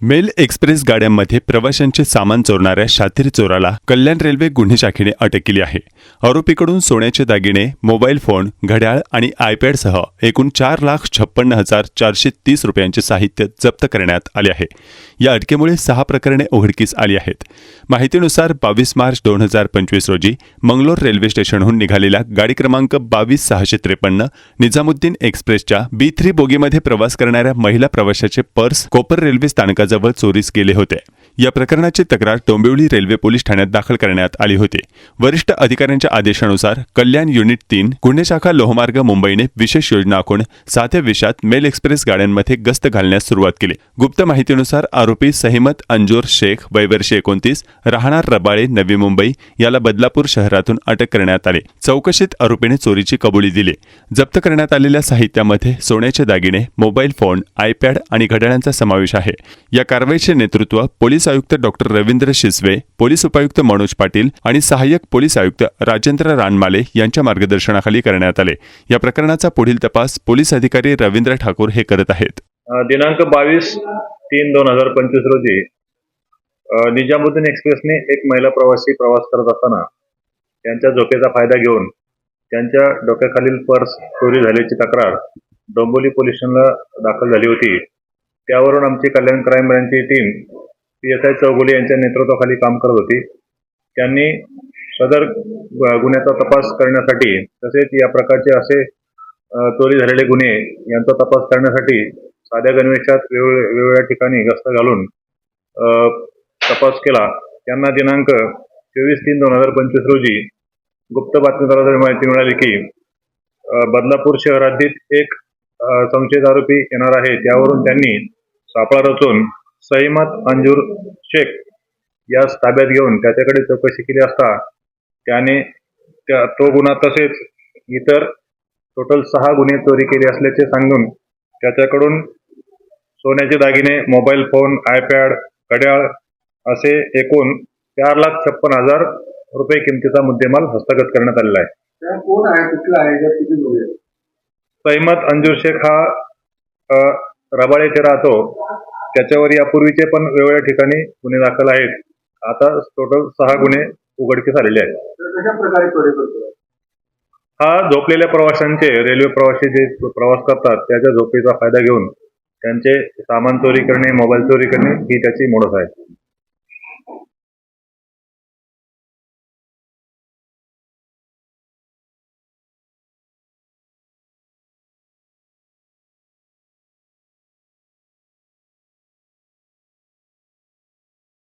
Mail express गाड्यांमध्ये प्रवाशांचे सामान चोरणाऱ्या शातीर चोराला कल्याण रेल्वे गुन्हे शाखेने अटक केली आहे. आरोपीकडून सोन्याचे दागिने मोबाईल फोन घड्याळ आणि आयपॅडसह एकूण चार लाख छप्पन्न हजार चारशे तीस रुपयांचे साहित्य जप्त करण्यात आले आहे. या अटकेमुळे सहा प्रकरणे उघडकीस आली आहेत. माहितीनुसार बावीस मार्च दोन हजार पंचवीस रोजी मंगलोर रेल्वे स्टेशनहून निघालेल्या गाडी क्रमांक बावीस सहाशे त्रेपन्न निजामुद्दीन एक्सप्रेसच्या बी थ्री बोगीमध्ये प्रवास करणाऱ्या महिला प्रवाशाचे पर्स कोपर रेल्वे स्थानकाजवळ चोरीस गेले होते. या प्रकरणाची तक्रार डोंबिवली रेल्वे पोलीस ठाण्यात दाखल करण्यात आली होती. वरिष्ठ अधिकाऱ्यांच्या आदेशानुसार कल्याण युनिट तीन गुन्हे शाखा लोहमार्ग मुंबईने विशेष योजना आखून साध्या विषात मेल एक्सप्रेस गाड्यांमध्ये गस्त घालण्यास सुरुवात केली. गुप्त माहितीनुसार आरोपी सहिमत अंजोर शेख वयवर्षी एकोणतीस राहणार रबाळे नवी मुंबई याला बदलापूर शहरातून अटक करण्यात आले. चौकशीत आरोपीने चोरीची कबुली दिली. जप्त करण्यात आलेल्या साहित्यामध्ये सोन्याचे दागिने मोबाईल फोन आयपॅड आणि घड्याळांचा समावेश आहे. या कारवाईचे नेतृत्व पोलीस आयुक्त डॉक्टर रवींद्र शिसवे पोलीस उपायुक्त मनोज पाटील आणि सहाय्यक पोलीस आयुक्त राजेंद्र रानमाले यांच्या मार्गदर्शनाखाली करण्यात आले. या प्रकरणाचा पुढील तपास पोलीस अधिकारी रवींद्र ठाकूर हे करत आहेत. दिनांक बावीस तीन दोन हजार पंचवीस रोजी निजामुद्दीन एक्सप्रेसने एक महिला प्रवासी प्रवास करत असताना त्यांच्या झोपेचा फायदा घेऊन त्यांच्या डोक्याखालील पर्स चोरी झाल्याची तक्रार डोंबोली पोलीस स्टेशनला दाखल झाली होती. त्यावरून आमची Kalyan crime ब्रँचची team P S I Chougule यांच्या नेतृत्वाखाली काम करत होती. त्यांनी सदर गुन्ह्याचा तपास करण्यासाठी तसेच या प्रकारचे असे चोरी झालेले गुन्हे यांचा तपास करण्यासाठी साध्या गणवेशात वेगवेगळ्या वेगवेगळ्या ठिकाणी गस्त घालून तपास केला. त्यांना दिनांक चोवीस तीन दोन हजार पंचवीस रोजी गुप्त बातमीदाराकडे माहिती मिळाली की बदलापूर शहरातील एक संशयित आरोपी येणार आहे. त्यावरून त्यांनी सापळा रचून सईमत अंजूर शेख यास ताब्यात घेऊन त्याच्याकडे चौकशी केली असता त्याने त्या तो गुन्हा तसेच इतर टोटल सहा गुन्हे चोरी केले असल्याचे सांगून त्याच्याकडून सोन्याचे दागिने मोबाईल फोन आयपॅड घड्याळ असे एकूण चार लाख छप्पन हजार रुपये किमतीचा मुद्देमाल हस्तगत करण्यात आलेला आहे. कोण आहे? कुठला? सैमत अंजूर शेख हा रबाळे येथे राहतो. त्याच्यावर यापूर्वीचे पण वेगवेगळ्या ठिकाणी गुन्हे दाखल आहेत. आता टोटल सहा गुन्हे उघडकीस आलेले आहेत. हा झोपलेल्या प्रवाशांचे रेल्वे प्रवासी जे प्रवास करतात त्याच्या झोपेचा फायदा घेऊन त्यांचे सामान चोरी करणे मोबाईल चोरी करणे ही त्याची मोडस आहे.